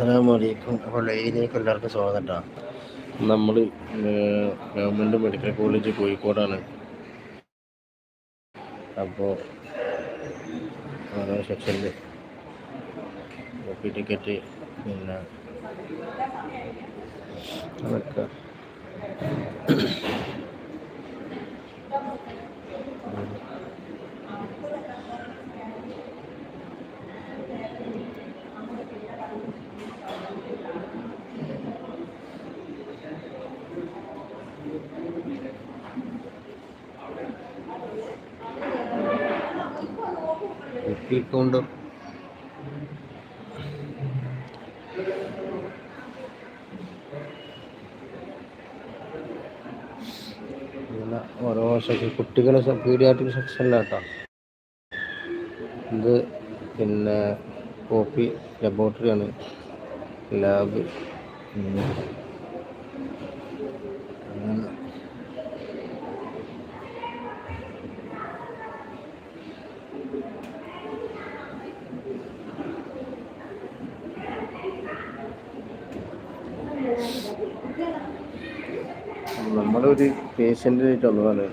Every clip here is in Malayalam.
അസ്സാമലൈക്കും അപ്പോൾ ലൈനിലേക്ക് എല്ലാവർക്കും സ്വാഗതം നമ്മൾ ഗവൺമെന്റ് മെഡിക്കൽ കോളേജ് കോഴിക്കോടാണ്. അപ്പോൾ ഓരോ സെക്ഷനിൽ ടിക്കറ്റ് പിന്നെ അതൊക്കെ. കൗണ്ടർ ഇങ്ങനെ ഓരോ സെക്ഷൻ കുട്ടികളെ പീഡിയാട്രിക് സെക്ഷനിലാട്ടോ ഇത് പിന്നെ കോപ്പി ലബോറട്ടറി ആണ് ലാബ് അങ്ങനെ നമ്മളൊരു പേഷ്യന്റായിട്ട് വന്നതാണ്.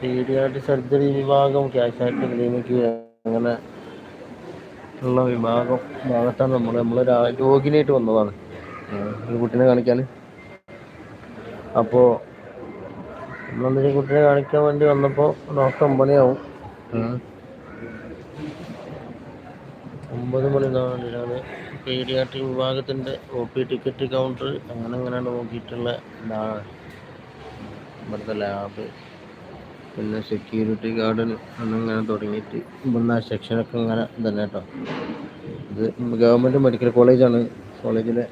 പീഡിയാട്രിക് സർജറി വിഭാഗം ക്യാഷ്വാലിറ്റി ക്ലിനിക്ക് അങ്ങനെ ഉള്ള വിഭാഗം ഭാഗത്താണ് നമ്മൾ നമ്മൾ രോഗിനായിട്ട് വന്നതാണ്. ഒരു കുട്ടീനെ കാണിക്കാൻ അപ്പോൾ നമ്മളന്നൊരു കുട്ടീനെ കാണിക്കാൻ വേണ്ടി വന്നപ്പോൾ ഡോക്ടർ ഒമ്പണിയാവും. ഒമ്പത് മണി നാളിലാണ് പീഡിയാട്രിക് വിഭാഗത്തിന്റെ ഒ പി ടിക്കറ്റ് കൗണ്ടർ അങ്ങനെ അങ്ങനെയാണ് നോക്കിയിട്ടുള്ള ഇതാണ്. ഇവിടുത്തെ ലാബ് പിന്നെ സെക്യൂരിറ്റി ഗാർഡൻ അങ്ങനെ തുടങ്ങിയിട്ട് ഇവിടുന്ന് ആ സെക്ഷനൊക്കെ ഇങ്ങനെ തന്നെ കേട്ടോ ഇത് ഗവൺമെന്റ് മെഡിക്കൽ കോളേജാണ് കോളേജിലെ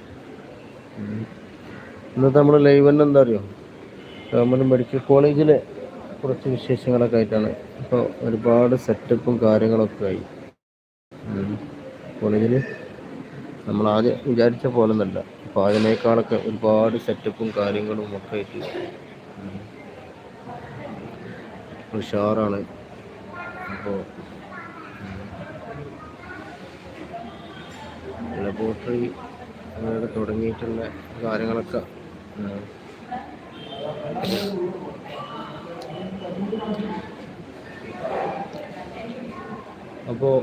ഇന്നത്തെ നമ്മൾ ലൈവ് തന്നെ എന്താ അറിയോ? ഗവൺമെന്റ് മെഡിക്കൽ കോളേജിലെ കുറച്ച് വിശേഷങ്ങളൊക്കെ ആയിട്ടാണ്. ഇപ്പോൾ ഒരുപാട് സെറ്റപ്പും കാര്യങ്ങളൊക്കെ ആയി. കോളേജിൽ നമ്മൾ ആദ്യം വിചാരിച്ച പോലെ ഒന്നല്ല. അപ്പോൾ അതിനേക്കാളൊക്കെ ഒരുപാട് സെറ്റപ്പും കാര്യങ്ങളും ഒക്കെ ആയിട്ട്. ഉഷാറാണ് അപ്പോൾ ലബോറട്ടറി അങ്ങനെയൊക്കെ തുടങ്ങിയിട്ടുള്ള കാര്യങ്ങളൊക്കെ അപ്പോ അപ്പോൾ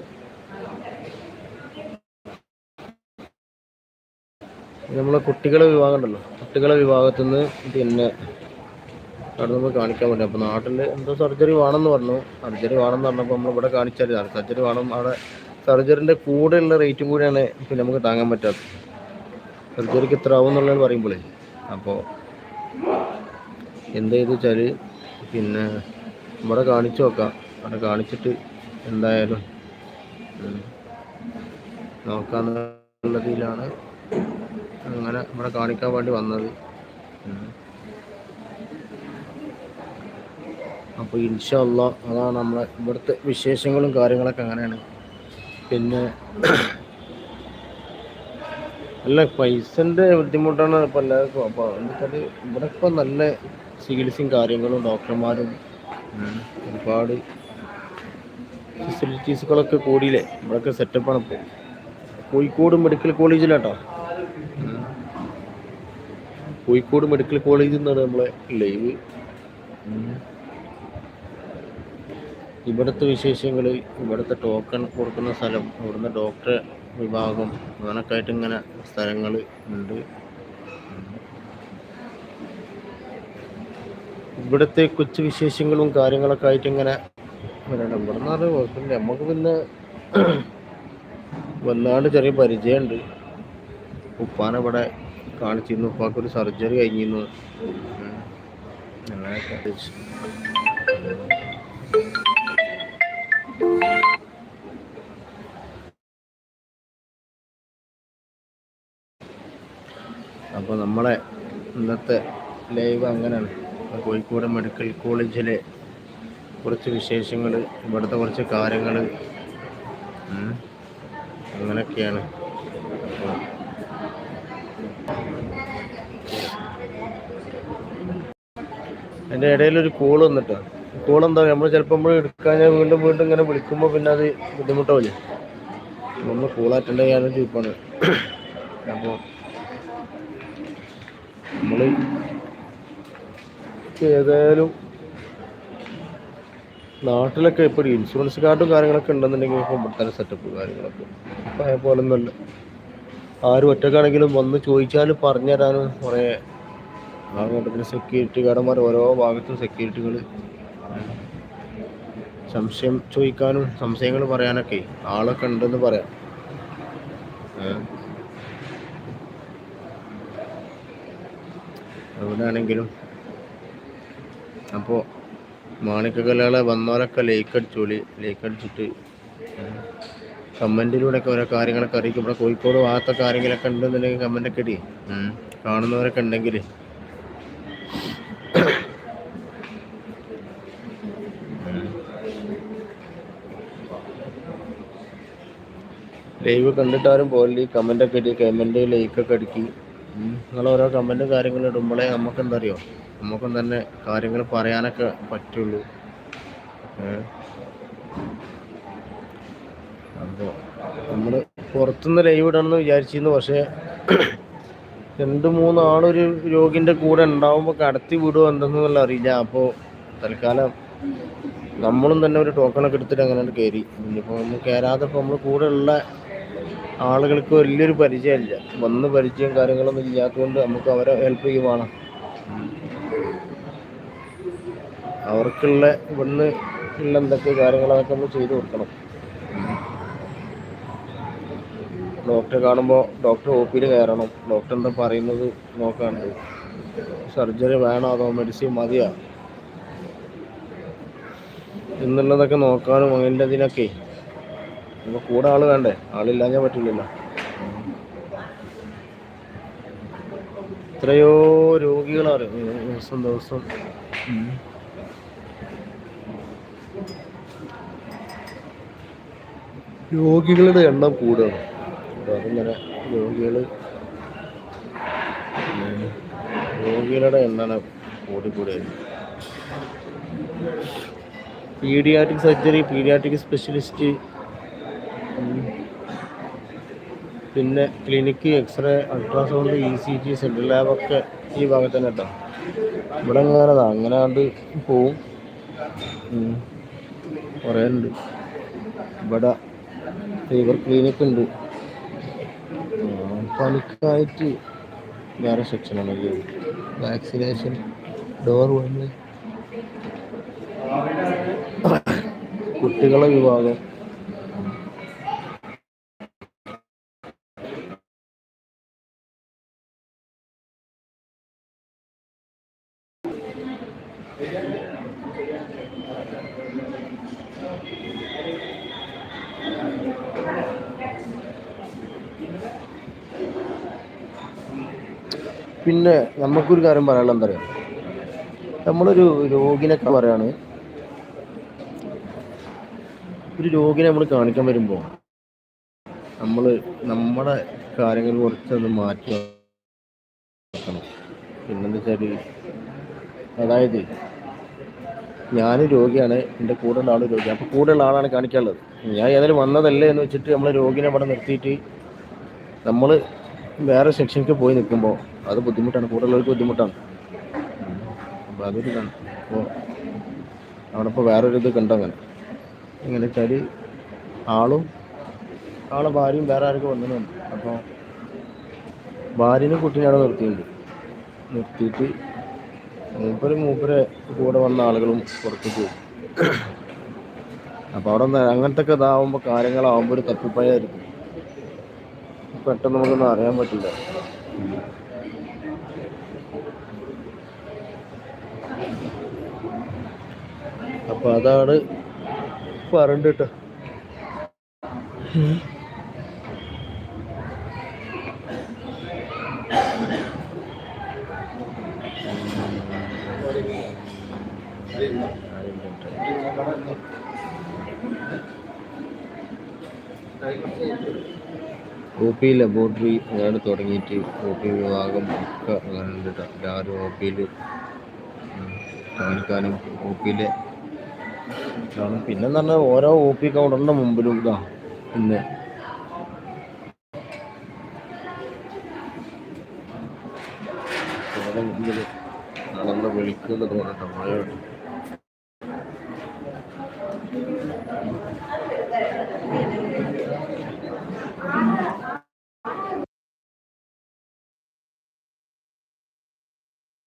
നമ്മളെ കുട്ടികളെ വിഭാഗം ഉണ്ടല്ലോ. കുട്ടികളെ വിഭാഗത്തിൽ നിന്ന് പിന്നെ അവിടെ നമ്മൾ കാണിക്കാൻ പറ്റും. അപ്പോൾ നാട്ടിൽ എന്തോ സർജറി വേണമെന്ന് പറഞ്ഞു. സർജറി വേണമെന്ന് പറഞ്ഞപ്പോൾ നമ്മൾ ഇവിടെ കാണിച്ചാൽ സർജറി വേണം. അവിടെ സർജറിന്റെ കൂടെയുള്ള റേറ്റും കൂടിയാണ് പിന്നെ നമുക്ക് താങ്ങാൻ പറ്റാത്തത്. സർജറിക്ക് ഇത്ര ആവും എന്നുള്ളത് പറയുമ്പോഴേ അപ്പോൾ എന്താ ചെയ്തു വെച്ചാൽ പിന്നെ ഇവിടെ കാണിച്ചു നോക്കാം. അവിടെ കാണിച്ചിട്ട് എന്തായാലും നോക്കാന്നുള്ളതിലാണ് അങ്ങനെ ഇവിടെ കാണിക്കാൻ വേണ്ടി വന്നത്. അപ്പോൾ ഇൻഷല്ല അതാണ് നമ്മളെ ഇവിടുത്തെ വിശേഷങ്ങളും കാര്യങ്ങളൊക്കെ അങ്ങനെയാണ്. പിന്നെ അല്ല പൈസന്റെ ബുദ്ധിമുട്ടാണ് ഇപ്പോൾ എല്ലാവർക്കും. അപ്പോൾ എന്നുവെച്ചാൽ ഇവിടെ ഇപ്പോൾ നല്ല ചികിത്സയും കാര്യങ്ങളും ഡോക്ടർമാരും ഒരുപാട് ഫെസിലിറ്റീസുകളൊക്കെ കൂടിയില്ലേ? ഇവിടെയൊക്കെ സെറ്റപ്പാണ് ഇപ്പോൾ കോഴിക്കോട് മെഡിക്കൽ കോളേജിലാട്ടോ. കോഴിക്കോട് മെഡിക്കൽ കോളേജിൽ നിന്നാണ് നമ്മളെ ലൈവ്. ഇവിടുത്തെ വിശേഷങ്ങൾ ഇവിടുത്തെ ടോക്കൺ കൊടുക്കുന്ന സ്ഥലം ഇവിടുന്ന് ഡോക്ടർ വിഭാഗം അങ്ങനൊക്കെ ആയിട്ട് ഇങ്ങനെ സ്ഥലങ്ങൾ ഉണ്ട്. ഇവിടുത്തെ കൊച്ചു വിശേഷങ്ങളും കാര്യങ്ങളൊക്കെ ആയിട്ട് ഇങ്ങനെ വരണം. ഇവിടെ നിന്ന് കുഴപ്പമില്ല. നമുക്ക് പിന്നെ വല്ലാണ്ട് ചെറിയ പരിചയമുണ്ട്. ഉപ്പാനെ ഇവിടെ കാണിച്ചിരുന്നു. ഉപ്പാക്ക് ഒരു സർജറി കഴിഞ്ഞിരുന്നു. അങ്ങനെയൊക്കെ. നമ്മളെ ഇന്നത്തെ ലൈവ് അങ്ങനെയാണ്. കോഴിക്കോട് മെഡിക്കൽ കോളേജിലെ കുറച്ച് വിശേഷങ്ങൾ ഇവിടുത്തെ കുറച്ച് കാര്യങ്ങൾ അങ്ങനെയൊക്കെയാണ്. എന്റെ ഇടയിലൊരു കോൾ വന്നിട്ടാ കോൾ എന്താ നമ്മൾ ചിലപ്പോൾ നമ്മൾ എടുക്കാൻ ഞാൻ വീണ്ടും വീണ്ടും ഇങ്ങനെ വിളിക്കുമ്പോൾ പിന്നെ അത് ബുദ്ധിമുട്ടാവില്ലേ? നമ്മൾ കോൾ അറ്റൻഡ് ചെയ്യാനും ചോദിപ്പാണ് അപ്പോൾ നമ്മൾ ഏതായാലും നാട്ടിലൊക്കെ ഇപ്പോൾ ഒരു ഇൻഷുറൻസ് കാർഡും കാര്യങ്ങളൊക്കെ ഉണ്ടെന്നുണ്ടെങ്കിൽ ഇപ്പോൾ ഇവിടുത്തെ സെറ്റപ്പ് കാര്യങ്ങളൊക്കെ. ഇപ്പം അതേപോലെ ഒന്നുമല്ല. ആരും ഒറ്റക്കാണെങ്കിലും വന്ന് ചോദിച്ചാൽ പറഞ്ഞു തരാനും കുറേ ഭാഗഘട്ടത്തിൽ സെക്യൂരിറ്റി ഗാർഡന്മാർ ഓരോ ഭാഗത്തും സെക്യൂരിറ്റികൾ സംശയം ചോദിക്കാനും സംശയങ്ങൾ പറയാനൊക്കെ ആളൊക്കെ ഉണ്ടെന്ന് പറയാം. എവിടെയാണെങ്കിലും. അപ്പോൾ മാണിക്കകലകളെ വന്നവരൊക്കെ ലേക്ക് അടിച്ചോളി ലൈക്ക് അടിച്ചിട്ട് കമന്റിലൂടെയൊക്കെ ഓരോ കാര്യങ്ങളൊക്കെ അറിയിക്കും. ഇവിടെ കോഴിക്കോട് ഭാഗത്തൊക്കെ ആരെങ്കിലൊക്കെ ഉണ്ടെന്നുണ്ടെങ്കിൽ കമന്റൊക്കെ ഇടി. കാണുന്നവരൊക്കെ ഉണ്ടെങ്കിൽ. ലൈവ് കണ്ടിട്ടാരും പോലെ കമന്റൊക്കെ ഇടി കമന്റ് ലൈക്കൊക്കെ അടിക്കി. നിങ്ങൾ ഓരോ കമന്റും കാര്യങ്ങളും ഇടുമ്പോഴേ നമുക്ക് എന്താ അറിയോ നമുക്കും തന്നെ കാര്യങ്ങൾ പറയാനൊക്കെ പറ്റുള്ളൂ. അപ്പോൾ നമ്മൾ പുറത്തുനിന്ന് ലൈവ് ഇടണമെന്ന് വിചാരിച്ചിരുന്നു. പക്ഷേ രണ്ട് മൂന്ന് ഒരു രോഗിന്റെ കൂടെ ഉണ്ടാവുമ്പോൾ കടത്തി വിടുമോ എന്തെന്നുള്ള അറിയില്ല. അപ്പോൾ തൽക്കാലം നമ്മളും തന്നെ ഒരു ടോക്കണൊക്കെ എടുത്തിട്ട് അങ്ങനെ കയറി ഇനിയിപ്പോൾ നമ്മൾ കയറാതെ ഇപ്പോൾ നമ്മൾ കൂടെ ഉള്ള ആളുകൾക്ക് വലിയൊരു പരിചയമില്ല. വന്ന് പരിചയം കാര്യങ്ങളൊന്നും ഇല്ലാത്തതുകൊണ്ട് നമുക്ക് അവരെ ഹെൽപ്പ് ചെയ്യുവാണ് അവർക്കുള്ള ഇവിടുന്ന് ഉള്ള എന്തൊക്കെ കാര്യങ്ങൾ അതൊക്കെ നമ്മൾ ചെയ്തു കൊടുക്കണം. ഡോക്ടറെ കാണുമ്പോൾ ഡോക്ടർ ഒ പിയിൽ കയറണം. ഡോക്ടർ എന്താ പറയുന്നത് നോക്കാണ്ട്. സർജറി വേണോ അതോ മെഡിസിൻ മതിയോ? എന്നുള്ളതൊക്കെ നോക്കാനും അതിന്റെ അതിനൊക്കെ നമ്മൾ കൂടെ ആൾ വേണ്ടേ? ആളില്ലാഞ്ഞാൽ പറ്റില്ലല്ലോ എത്രയോ രോഗികളാണ് ദിവസം ദിവസം. രോഗികളുടെ എണ്ണം കൂടുകയാണ്. അതങ്ങനെ രോഗികൾ രോഗികളുടെ എണ്ണം കൂടി കൂടിയായിരുന്നു പീഡിയാട്രിക് സർജറി പീഡിയാട്രിക് സ്പെഷ്യലിസ്റ്റ് പിന്നെ clinic x ray ultrasound e c g central ലാബൊക്കെ ഈ ഭാഗത്ത് തന്നെ കേട്ടോ. ഇവിടെ അങ്ങനെ അങ്ങനെ കണ്ട് പോവും. കുറേ ഉണ്ട്. ഇവിടെ ഫീവർ ക്ലിനിക്ക് ഉണ്ട്. പനിക്കായിട്ട് വേറെ സെക്ഷനാണ് വാക്സിനേഷൻ ഡോർ വന്ന്. കുട്ടികളെ വിഭാഗം. പിന്നെ നമുക്കൊരു കാര്യം പറയാനുള്ള എന്താ പറയുക നമ്മളൊരു രോഗിനൊക്കെ പറയാണ്. ഒരു രോഗിനെ നമ്മൾ കാണിക്കാൻ വരുമ്പോൾ നമ്മൾ നമ്മുടെ കാര്യങ്ങൾ കുറച്ചൊന്ന് മാറ്റി വെക്കണം. പിന്നെന്താ വെച്ചാൽ അതായത് ഞാൻ രോഗിയാണ് എന്റെ കൂടെ ഉള്ള ആൾ രോഗിയാണ് അപ്പോൾ കൂടെയുള്ള ആളാണ് കാണിക്കാനുള്ളത്. ഞാൻ ഏതായാലും വന്നതല്ലേ എന്ന് വെച്ചിട്ട് നമ്മൾ രോഗിനെ അവിടെ നിർത്തിയിട്ട് നമ്മൾ വേറെ സെക്ഷനിലേക്ക് പോയി നിൽക്കുമ്പോൾ അത് ബുദ്ധിമുട്ടാണ്. കൂടെയുള്ളവർക്ക് ബുദ്ധിമുട്ടാണ്. അപ്പോൾ അതൊരു അപ്പോൾ അവിടെ ഇപ്പോൾ വേറൊരു ഇത് കണ്ടങ്ങനെ ഇങ്ങനെ വെച്ചാൽ ആളും ആളെ ഭാര്യയും വേറെ ആർക്കും വന്നിട്ടുണ്ട്. അപ്പോൾ ഭാര്യനും കുട്ടീനെ അവിടെ നിർത്തിയിട്ടുണ്ട്. നിർത്തിയിട്ട് മൂപ്പര് മൂപ്പരെ കൂടെ വന്ന ആളുകളും പുറത്തു പോകും അപ്പോൾ അവിടെ അങ്ങനത്തെ ഒക്കെ ഇതാവുമ്പോൾ കാര്യങ്ങളാവുമ്പോൾ ഒരു തപ്പിപ്പയായിരിക്കും പെട്ടെന്ന് നമുക്കൊന്നും അറിയാൻ പറ്റില്ല. അപ്പോൾ അതാണ് പറഞ്ഞിട്ട്. ഒ പി ലബോറട്ടറി അങ്ങനെ തുടങ്ങിയിട്ട് ഒ പി വിഭാഗം ഒക്കെ അങ്ങനെ. എല്ലാവരും ഒ പിയിൽ കാണിക്കാനും ഒ പിയിലെ പിന്നെ പറഞ്ഞാൽ ഓരോ ഒ പി കൗണ്ടറിന്റെ മുമ്പിലും ഇതാ ഇന്ന്. മുമ്പിൽ ആളെന്താ വിളിക്കുന്നത് കൊണ്ട്